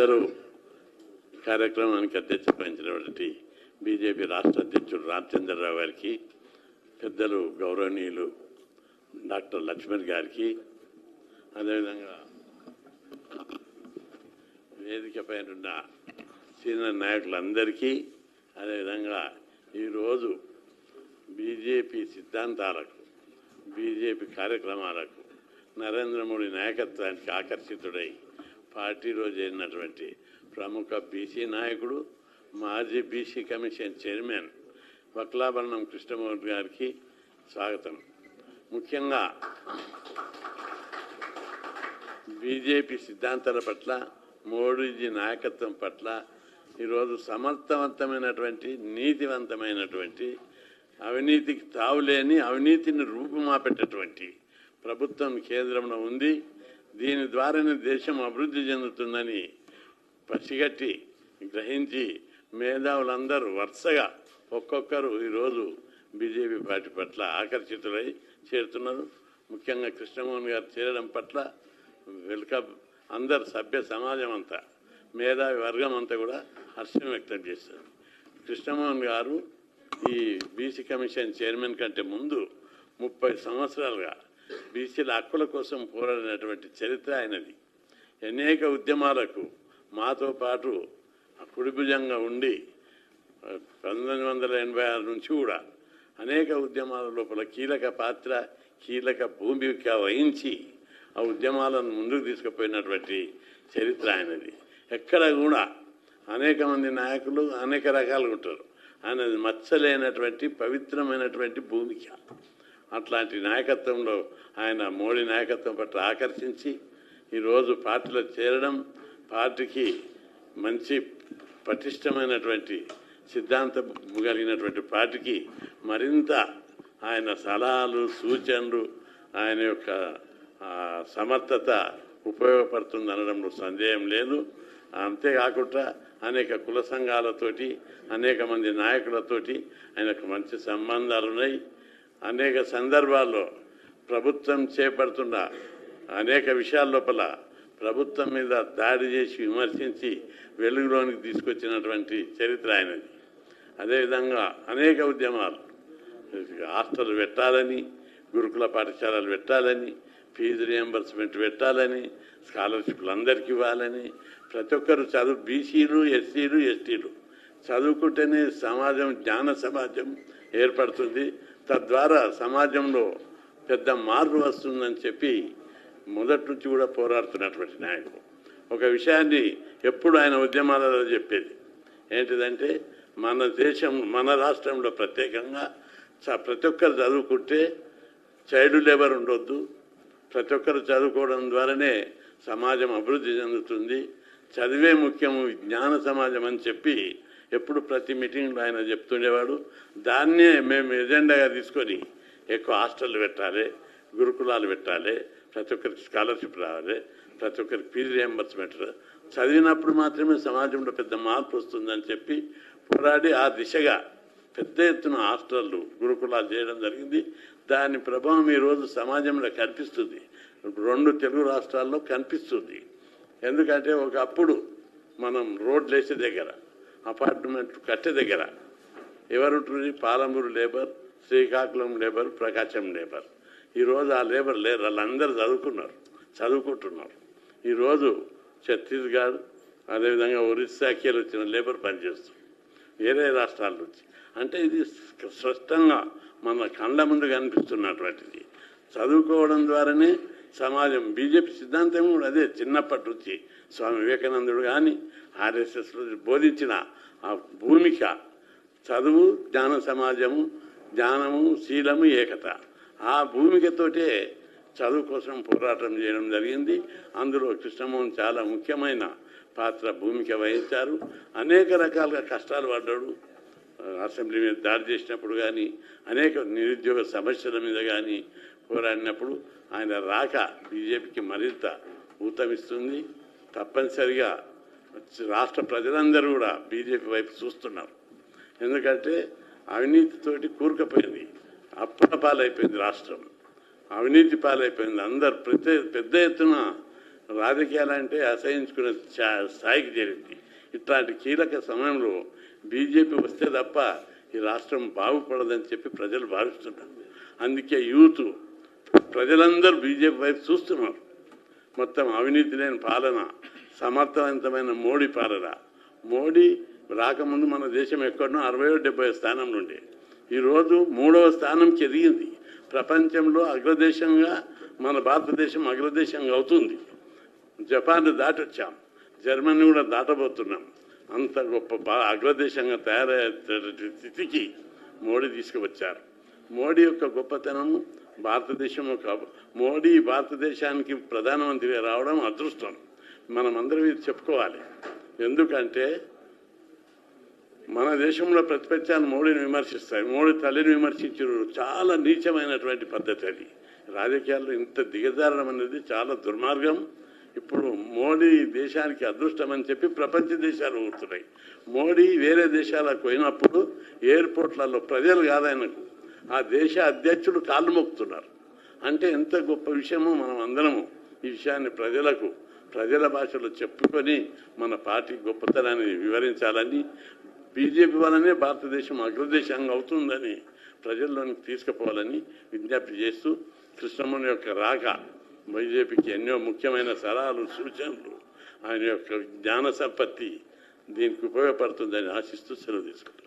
ఇద్దరు కార్యక్రమానికి అధ్యక్షత వహించినటువంటి బీజేపీ రాష్ట్ర అధ్యక్షుడు రామచంద్రరావు గారికి పెద్దలు గౌరవనీయులు డాక్టర్ లక్ష్మణ్ గారికి అదేవిధంగా వేదిక పైన ఉన్న సీనియర్ నాయకులందరికీ అదేవిధంగా ఈరోజు బీజేపీ సిద్ధాంతాలకు బీజేపీ కార్యక్రమాలకు నరేంద్ర మోడీ నాయకత్వానికి ఆకర్షితుడై పార్టీలో చేరినటువంటి ప్రముఖ బీసీ నాయకుడు మాజీ B C commission chairman Vakulabharanam Krishnamurthy గారికి స్వాగతం. ముఖ్యంగా బీజేపీ సిద్ధాంతాల పట్ల మోడీజీ నాయకత్వం పట్ల ఈరోజు సమర్థవంతమైనటువంటి నీతివంతమైనటువంటి అవినీతికి తావులేని అవినీతిని రూపుమాపెట్టేటువంటి ప్రభుత్వం కేంద్రంలో ఉంది. దీని ద్వారానే దేశం అభివృద్ధి చెందుతుందని పసిగట్టి గ్రహించి మేధావులందరూ వరుసగా ఒక్కొక్కరు ఈరోజు బీజేపీ పార్టీ పట్ల ఆకర్షితులై చేరుతున్నారు. ముఖ్యంగా కృష్ణమోహన్ గారు చేరడం పట్ల వెల్కమ్. అందరు సభ్య సమాజం అంతా మేధావి వర్గం అంతా కూడా హర్షం వ్యక్తం చేస్తారు కృష్ణమోహన్ గారు ఈ బీసీ కమిషన్ చైర్మన్ కంటే ముందు ముప్పై సంవత్సరాలుగా బీసీల హక్కుల కోసం పోరాడినటువంటి చరిత్ర ఆయనది. అనేక ఉద్యమాలకు మాతో పాటు కుడిభుజంగా ఉండి పంతొమ్మిది వందల ఎనభై ఆరు నుంచి కూడా అనేక ఉద్యమాల లోపల కీలక పాత్ర కీలక భూమిక వహించి ఆ ఉద్యమాలను ముందుకు తీసుకుపోయినటువంటి చరిత్ర ఆయనది. ఎక్కడ కూడా అనేక మంది నాయకులు అనేక రకాలుగా ఉంటారు. ఆయనది మచ్చలేనటువంటి పవిత్రమైనటువంటి భూమిక. అట్లాంటి నాయకత్వంలో ఆయన మోడీ నాయకత్వం పట్ల ఆకర్షించి ఈరోజు పార్టీలో చేరడం పార్టీకి మంచి పటిష్టమైనటువంటి సిద్ధాంతం కలిగినటువంటి పార్టీకి మరింత ఆయన సలహాలు సూచనలు ఆయన యొక్క సమర్థత ఉపయోగపడుతుంది అనడంలో సందేహం లేదు. అంతేకాకుండా అనేక కుల సంఘాలతోటి అనేక మంది నాయకులతోటి ఆయనకు మంచి సంబంధాలు ఉన్నాయి. అనేక సందర్భాల్లో ప్రభుత్వం చేపడుతున్న అనేక విషయాల లోపల ప్రభుత్వం మీద దాడి చేసి విమర్శించి వెలుగులోనికి తీసుకొచ్చినటువంటి చరిత్ర ఆయనది. అదేవిధంగా అనేక ఉద్యమాలు. హాస్టల్ పెట్టాలని గురుకుల పాఠశాలలు పెట్టాలని ఫీజు రియంబర్స్మెంట్ పెట్టాలని స్కాలర్షిప్లు అందరికీ ఇవ్వాలని ప్రతి ఒక్కరు చదువు బీసీలు ఎస్సీలు ఎస్టీలు చదువుకుంటేనే సమాజం జ్ఞాన సమాజం ఏర్పడుతుంది. తద్వారా సమాజంలో పెద్ద మార్పు వస్తుందని చెప్పి మొదటి నుంచి కూడా పోరాడుతున్నటువంటి నాయకుడు. ఒక విషయాన్ని ఎప్పుడు ఆయన ఉద్యమాలలో చెప్పేది. ఏంటిదంటే మన దేశం మన రాష్ట్రంలో ప్రత్యేకంగా చ- ప్రతి ఒక్కరు చదువుకుంటే చైల్డ్ లేబర్ ఉండొద్దు. ప్రతి ఒక్కరు చదువుకోవడం ద్వారానే సమాజం అభివృద్ధి చెందుతుంది. చదివే ముఖ్యము జ్ఞాన సమాజం అని చెప్పి ఎప్పుడు ప్రతి మీటింగ్లో ఆయన చెప్తుండేవాడు దాన్నే మేము ఎజెండాగా తీసుకొని ఎక్కువ హాస్టల్ పెట్టాలి గురుకులాలు పెట్టాలి ప్రతి ఒక్కరికి స్కాలర్షిప్ రావాలి ప్రతి ఒక్కరికి ఫీజు రియంబర్స్మెంట్ చదివినప్పుడు మాత్రమే సమాజంలో పెద్ద మార్పు వస్తుందని చెప్పి పోరాడి ఆ దిశగా పెద్ద ఎత్తున హాస్టళ్ళు గురుకులాలు చేయడం జరిగింది. దాని ప్రభావం ఈరోజు సమాజంలో కనిపిస్తుంది. రెండు తెలుగు రాష్ట్రాల్లో కనిపిస్తుంది. ఎందుకంటే ఒకప్పుడు మనం రోడ్లు వేసే దగ్గర అపార్ట్మెంట్ కట్టె దగ్గర. ఎవరుంటుంది? Palamuru labour Srikakulam labour Prakasam labour. ఈరోజు ఆ లేబర్ లేరు వాళ్ళందరూ చదువుకున్నారు చదువుకుంటున్నారు. ఈరోజు ఛత్తీస్గఢ్ అదేవిధంగా ఒరిస్సాకి వచ్చిన లేబర్ పనిచేస్తుంది. వేరే రాష్ట్రాల నుంచి. అంటే ఇది స్పష్టంగా మన కళ్ళ ముందు కనిపిస్తున్నటువంటిది. చదువుకోవడం ద్వారానే సమాజం బీజేపీ సిద్ధాంతం కూడా అదే చిన్నప్పటి నుంచి. స్వామి వివేకానందుడు కానీ ఆర్ఎస్ఎస్లో బోధించిన ఆ భూమిక చదువు జ్ఞాన సమాజము జ్ఞానము శీలము ఏకత. ఆ భూమికతోటే చదువు కోసం పోరాటం చేయడం జరిగింది. అందులో కృష్ణమోహన్ చాలా ముఖ్యమైన పాత్ర భూమిక వహించారు. అనేక రకాలుగా కష్టాలు పడ్డాడు. అసెంబ్లీ మీద దాడి చేసినప్పుడు కానీ అనేక నిరుద్యోగ సమస్యల మీద కానీ పోరాడినప్పుడు ఆయన రాక బీజేపీకి మరింత ఊతమిస్తుంది. తప్పనిసరిగా రాష్ట్ర ప్రజలందరూ కూడా బీజేపీ వైపు చూస్తున్నారు. ఎందుకంటే అవినీతితోటి కూరుకుపోయింది. అప్పుల పాలైపోయింది రాష్ట్రం. అవినీతి పాలైపోయింది. అందరు ప్రతి పెద్ద ఎత్తున రాజకీయాలంటే అసహించుకునే స్థాయికి చేరింది. ఇట్లాంటి కీలక సమయంలో బీజేపీ వస్తే తప్ప ఈ రాష్ట్రం బాగుపడదని చెప్పి ప్రజలు భావిస్తున్నారు. అందుకే యూత్ ప్రజలందరూ బీజేపీ వైపు చూస్తున్నారు. మొత్తం అవినీతి లేని పాలన సమర్థవంతమైన మోడీ పాలన. మోడీ రాకముందు మన దేశం ఎక్కడనో అరవై డెబ్బై స్థానం నుండి ఈరోజు మూడవ స్థానం చెదిగింది ప్రపంచంలో అగ్రదేశంగా మన భారతదేశం అగ్రదేశంగా అవుతుంది. జపాన్ దాటొచ్చాం. జర్మనీ కూడా దాటబోతున్నాం. అంత గొప్ప అగ్రదేశంగా తయారయ్యే స్థితికి మోడీ తీసుకువచ్చారు. మోడీ యొక్క గొప్పతనము భారతదేశం యొక్క మోడీ భారతదేశానికి ప్రధానమంత్రిగా రావడం అదృష్టం. మనం అందరం ఇది చెప్పుకోవాలి. ఎందుకంటే మన దేశంలో ప్రతిపక్షాన్ని మోడీని విమర్శిస్తాయి మోడీ తల్లిని విమర్శించారు. చాలా నీచమైనటువంటి పద్ధతి అది. రాజకీయాల్లో ఇంత దిగజారడం అనేది చాలా దుర్మార్గం. ఇప్పుడు మోడీ దేశానికి అదృష్టం అని చెప్పి ప్రపంచ దేశాలు ఊరుతున్నాయి. మోడీ వేరే దేశాలకు పోయినప్పుడు ఎయిర్పోర్ట్లలో ప్రజలు కాదాయనకు ఆ దేశ అధ్యక్షుడు కాళ్ళు మొక్కుతున్నారు అంటే ఎంత గొప్ప విషయమో మనం అందరము ఈ విషయాన్ని ప్రజలకు ప్రజల భాషలో చెప్పుకొని మన పార్టీ గొప్పతనాన్ని వివరించాలని బీజేపీ వలనే భారతదేశం అగ్రదేశంగా అవుతుందని ప్రజల్లోనికి తీసుకుపోవాలని విజ్ఞప్తి చేస్తూ కృష్ణముని యొక్క రాక బీజేపీకి ఎన్నో ముఖ్యమైన సలహాలు సూచనలు ఆయన యొక్క జ్ఞాన సంపత్తి దీనికి ఉపయోగపడుతుందని ఆశిస్తూ సెలవు తీసుకుంటాం